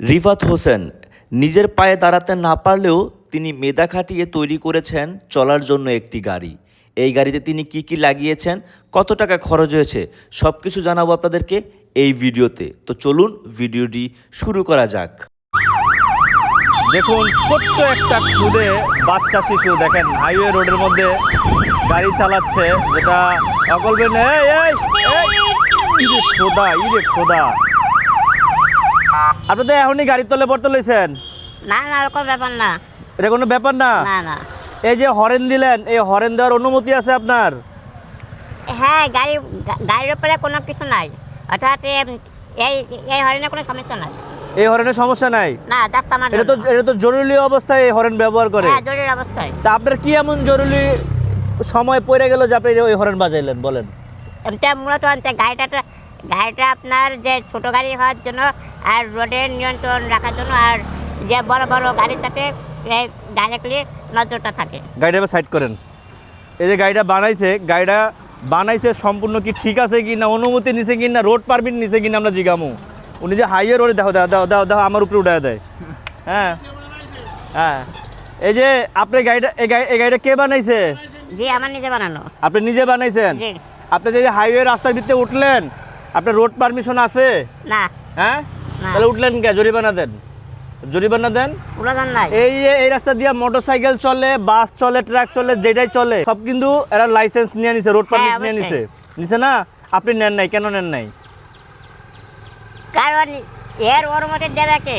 রিফাত হোসেন, নিজের পায়ে দাঁড়াতে না পারলেও তিনি মেধা খাটিয়ে তৈরি করেছেন চলার জন্য একটি গাড়ি। এই গাড়িতে তিনি কি কি লাগিয়েছেন, কত টাকা খরচ হয়েছে সব কিছু জানাব আপনাদেরকে এই ভিডিওতে। তো চলুন ভিডিওটি শুরু করা যাক। দেখুন, ছোট্ট একটা খুদে বাচ্চা শিশু, দেখেন, হাইওয়ে রোডের মধ্যে গাড়ি চালাচ্ছে, যেটা ইরে খোদা ইরে খোদা। আপনি তো এখনই গাড়ির তলে পড়তে লইছেন? না না ওরকম ব্যাপার না। এটা কোনো ব্যাপার না? না না। এই যে হরেন দিলেন এই হরেন দেওয়ার অনুমতি আছে আপনার? হ্যাঁ গাড়ি গাড়ির উপরে কোনো কিছু নাই। অর্থাৎ এই এই হরিণের কোনো সমস্যা নাই। এই হরেনের সমস্যা নাই? না জাস্ট আমার এটা তো এটা তো জরুরি অবস্থায় এই হরেন ব্যবহার করে। হ্যাঁ জরুরি অবস্থায়। তা আপনার কি এমন জরুরি সময় পড়ে গেল যে আপনি ওই হরেন বাজাইলেন বলেন? এটা মূলত গাড়িটা গাড়িটা আপনার যে ছোটো গাড়ি হওয়ার জন্য আর রোডের নিয়ন্ত্রণ রাখার জন্য আর যে বড় বড় গাড়ির সাথে ডাইরেক্টলি নজরটা থাকে। গাড়িটা সাইড করেন। এই যে গাড়িটা বানাইছে গাড়িটা বানাইছে সম্পূর্ণ কি ঠিক আছে কি না অনুমতি নিছে কি না রোড পারমিট নিছে কি না আমরা জিগামু। উনি যে হাইওয়ে রোডে দেখো দেখো দেখো দেখো দেখো আমার উপরে উঠায় দেয়। হ্যাঁ? হ্যাঁ। এই যে আপনি গাড়িটা এই গাড়ি এই গাড়িটা কে বানাইছে? জি আমার নিজে বানানো। আপনি নিজে বানাইছেন? জি। আপনি যে হাইওয়ে রাস্তার ভিতরে উঠলেন আপনার রোড পারমিশন আছে? না। হ্যাঁ? তাহলে উঠলেন কে? জরিমানা দেন। জরিমানা দেন? এই এই রাস্তা দিয়ে মোটরসাইকেল চলে বাস চলে ট্রাক চলে যেটাই চলে সব কিন্তু এরা লাইসেন্স নিয়ে নিছে রোড পারমিট হ্যাঁ, নিয়ে নিছে। নিছে না? আপনি নেন নাই কেন নেন নাই? কারণ এর অনুমতি দেবে কে?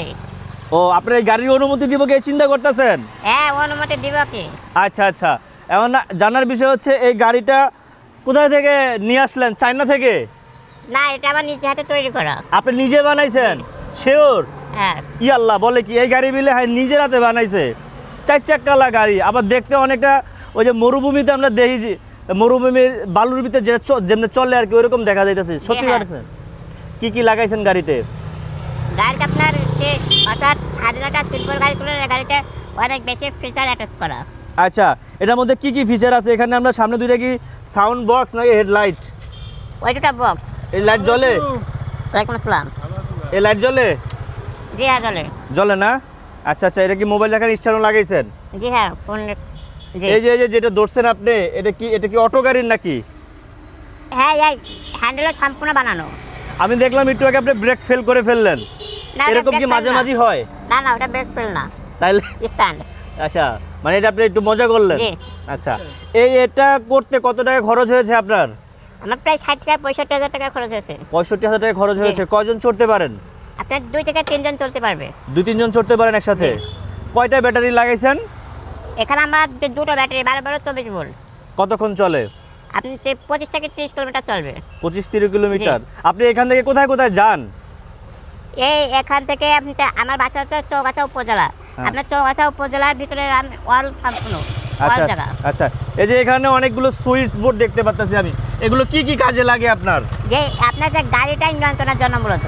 ও আপনার গাড়ির অনুমতি দিব কে? চিন্তা করতেছেন? হ্যাঁ অনুমতি দিব কে? আচ্ছা আচ্ছা। এমন জানার বিষয় হচ্ছে এই গাড়িটা কোথায় থেকে নিয়ে আসলেন? চায়না থেকে? না এটা আমার নিজে হাতে তৈরি করা। আপনি নিজে বানাইছেন? শিওর? হ্যাঁ। ই আল্লাহ বলে কি এই গাড়ি বিলে হয় নিজের হাতে বানাইছে। চার চাক্কালা গাড়ি আবার দেখতে অনেকটা ওই যে মরুভূমিতে আমরা দেখি যে মরুভূমির বালুর ভিতরে যে যেমনি চলে আর কি ওইরকম দেখা যাইতেছে। সত্যি হ্যাঁ। গাড়ি কি কি লাগাইছেন গাড়িতে? গাড়িটা আপনার অর্থাৎ স্বাধীনতা শিল্পের গাড়ি তুলনায় গাড়িতে অনেক বেশি ফিচার অ্যাটাচ করা। আচ্ছা এটার মধ্যে কি কি ফিচার আছে? এখানে আমরা সামনে দুইটা কি সাউন্ড বক্স নাকি হেডলাইট ওই দুটা বক্স এই লাইট জ্বলে? ওয়ালাইকুম আসসালাম। এই লাইট জ্বলে? জি হ্যাঁ চলে জ্বলে না? আচ্ছা আচ্ছা এটা কি মোবাইল দেখার স্টারও লাগাইছেন? জি হ্যাঁ ফোন এই যে এই যে যেটা ধরছেন আপনি এটা কি এটা কি অটো গাড়ির নাকি? হ্যাঁ এই হ্যান্ডেলের সম্পূর্ণ বানানো। আমি দেখলাম একটু আগে আপনি ব্রেক ফেল করে ফেললেন। এরকম কি মাঝে মাঝে হয়? না না ওটা ব্রেক ফেল না। তাইলে স্ট্যান্ড। আচ্ছা মানে এটা আপনি একটু মজা করলেন? আচ্ছা এই এটা করতে কত টাকা খরচ হয়েছে আপনার? আমার প্রায় ষাট থেকে পঁয়ষট্টি হাজার টাকা খরচ হয়েছে। পঁয়ষট্টি হাজার টাকা খরচ হয়েছে। কয়জন চড়তে পারেন? আপনার দুই থেকে তিনজন চলতে পারবে। দুই তিনজন চড়তে পারেন একসাথে? কয়টা ব্যাটারি লাগাইছেন? এখানে আমার দুটো ব্যাটারি বারো বারো চব্বিশ ভোল্ট। কতক্ষণ চলে? আপনি পঁচিশ থেকে তিরিশ কিলোমিটার চলবে। পঁচিশ তিরিশ কিলোমিটার। আপনি এখান থেকে কোথায় কোথায় যান? এই এখান থেকে আপনি আমার বাসা হচ্ছে চৌগাছা উপজেলা। হ্যাঁ। আপনার চৌগাছা উপজেলার ভিতরে অল সম্পূর্ণ আচ্ছা আচ্ছা আচ্ছা। এই যে এখানে অনেকগুলো সুইচ বোর্ড দেখতে পাচ্ছি আমি। এগুলো কি কি কাজে লাগে আপনার? যে আপনার যে গাড়িটাই নিয়ন্ত্রণের জন্য মূলত।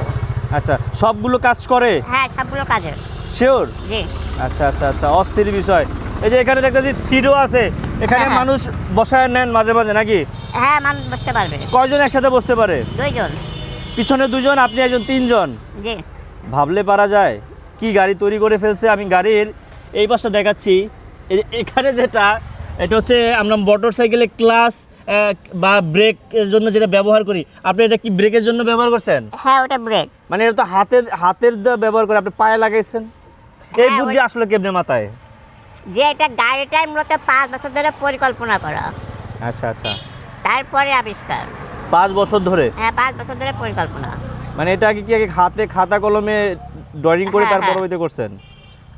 আচ্ছা সবগুলো কাজ করে? হ্যাঁ সবগুলো কাজের শিওর জি। আচ্ছা আচ্ছা আচ্ছা অস্থির বিষয়। এই যে এখানে দেখতেছি সিটও আছে। এখানে হ্যাঁ, হ্যাঁ। মানুষ বসায় নেন মাঝে মাঝে নাকি? হ্যাঁ মানুষ বসতে পারবে। কয়জন একসাথে বসতে পারে? দুইজন। পিছনে দুজন আপনি একজন তিনজন। জি। ভাবলে পারা যায়। কি গাড়ি তৈরি করে ফেলছে আমি গাড়ির? এই পাশটা দেখাচ্ছি। এখানে যেটা এটা হচ্ছে আমরা মোটর সাইকেলে ক্লাস বা ব্রেকের জন্য যেটা ব্যবহার করি। আপনি এটা কি ব্রেকের জন্য ব্যবহার করছেন? হ্যাঁ ওটা ব্রেক। মানে এটা তো হাতের হাতের ব্যবহার করে আপনি পায়ে লাগাইছেন? এই হ্যাঁ, বুদ্ধি ওই- আসলে কেমনে মাথায়? যে এটা গাড়িটাই মূলত পাঁচ বছর ধরে পরিকল্পনা করা। আচ্ছা আচ্ছা। তারপরে আবিষ্কার। পাঁচ বছর ধরে? হ্যাঁ পাঁচ বছর ধরে পরিকল্পনা। মানে এটা কি আগে হাতে খাতা কলমে ড্রয়িং করে হ্যাঁ, তার হ্যাঁ। করছেন?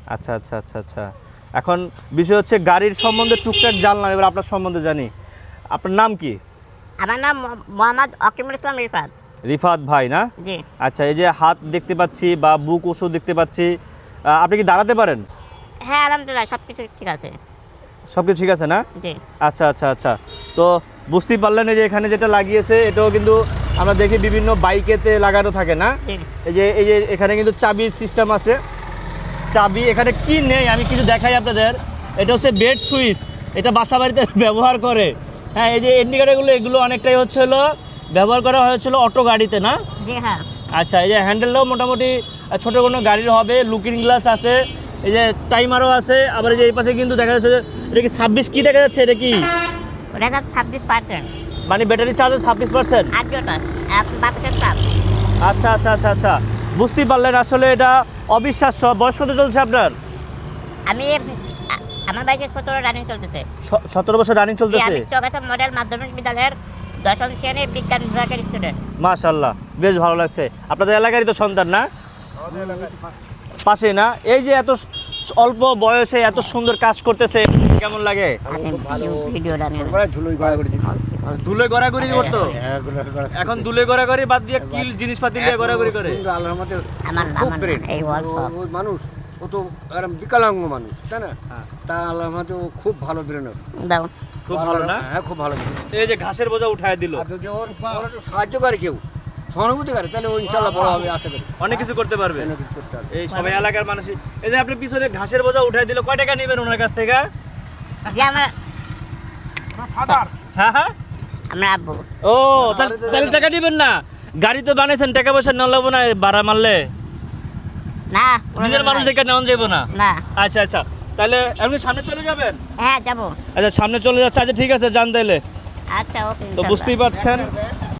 আচ্ছা আচ্ছা আচ্ছা আচ্ছা। এখন বিষয় হচ্ছে গাড়ির সম্বন্ধে টুকটাক জানলাম এবার আপনার সম্বন্ধে জানি। আপনার নাম কি? আমার নাম মোহাম্মদ অকিমুল ইসলাম রিফাত। রিফাত ভাই না? আচ্ছা এই যে হাত দেখতে পাচ্ছি বা বুক ওষুধ দেখতে পাচ্ছি আপনি কি দাঁড়াতে পারেন? হ্যাঁ আলহামদুলিল্লাহ সব কিছু ঠিক আছে। সব কিছু ঠিক আছে না? আচ্ছা আচ্ছা আচ্ছা। তো বুঝতেই পারলেন এই যে এখানে যেটা লাগিয়েছে এটাও কিন্তু আমরা দেখি বিভিন্ন বাইকেতে লাগানো থাকে না? এই যে এই যে এখানে কিন্তু চাবির সিস্টেম আছে। চাবি এখানে কি নেই? আমি কিছু দেখাই আপনাদের। এটা হচ্ছে বেড সুইচ এটা বাসা বাড়িতে ব্যবহার করে। হ্যাঁ এই যে ইন্ডিকেটারগুলো এগুলো অনেকটাই হচ্ছে হলো ব্যবহার করা হয়েছিল অটো গাড়িতে না? হ্যাঁ। আচ্ছা এই যে হ্যান্ডেলটাও মোটামুটি ছোট কোনো গাড়ির হবে লুকিং গ্লাস আছে এই যে টাইমারও আছে আবার এই যে এই পাশে কিন্তু দেখা যাচ্ছে এটা কি ছাব্বিশ কি দেখা যাচ্ছে? এটা কি? ছাব্বিশ পার্সেন্ট মানে ব্যাটারি চার্জ ছাব্বিশ পার্সেন্ট আচ্ছা আচ্ছা আচ্ছা আচ্ছা। বুঝতেই পারলেন আসলে এটা অবিশ্বাস্য। বয়স কত চলছে আপনার? আমি আমার বাইকে সতেরো রানিং চলতেছে। সতেরো বছর রানিং চলতেছে? আমি মডেল মাধ্যমিক বিদ্যালয়ের দশম শ্রেণির বিজ্ঞান বিভাগের স্টুডেন্ট মাশাল্লাহ বেশ ভালো লাগছে। আপনাদের এলাকারই তো সন্তান না? পাশে। না? এই যে এত অল্প বয়সে এত সুন্দর কাজ করতেছে কেমন লাগে? ভিডিওটা গড়া করে দিত দুলে গড়াগড়ি করতো। হ্যাঁ এখন দুলে গড়াগড়ি বাদ দিয়ে কি জিনিসপাতি দিয়ে গড়াগড়ি করে। আল্লাহর খুব ব্রেন মানুষ ও তো বিকলাঙ্গ মানুষ তাই না? হ্যাঁ। তা আল্লাহর ও খুব ভালো ব্রেনের। খুব ভালো না? হ্যাঁ খুব ভালো এই যে ঘাসের বোঝা উঠায় দিল। সাহায্য করে কেউ সহানুভূতি করে তাহলে ও ইনশাল্লাহ বড় হবে আশা করি। অনেক কিছু করতে পারবে। এই সবাই এলাকার মানুষ। এই যে আপনি পিছনে ঘাসের বোঝা উঠায় দিল কয় টাকা নেবেন ওনার কাছ থেকে? যে আমার হ্যাঁ হ্যাঁ। আমরা আব্বু। ও তাহলে তাহলে টাকা দিবেন না। গাড়ি তো বানাইছেন টাকা পয়সা না লাগবো না ভাড়া মারলে? না নিজের মানুষ। দেখে নেওয়া যাব না? না। আচ্ছা আচ্ছা। তাহলে আপনি সামনে চলে যাবেন? হ্যাঁ যাব। আচ্ছা সামনে চলে যাচ্ছে। আচ্ছা ঠিক আছে যান তাইলে। আচ্ছা ওকে তো বুঝতেই পারছেন।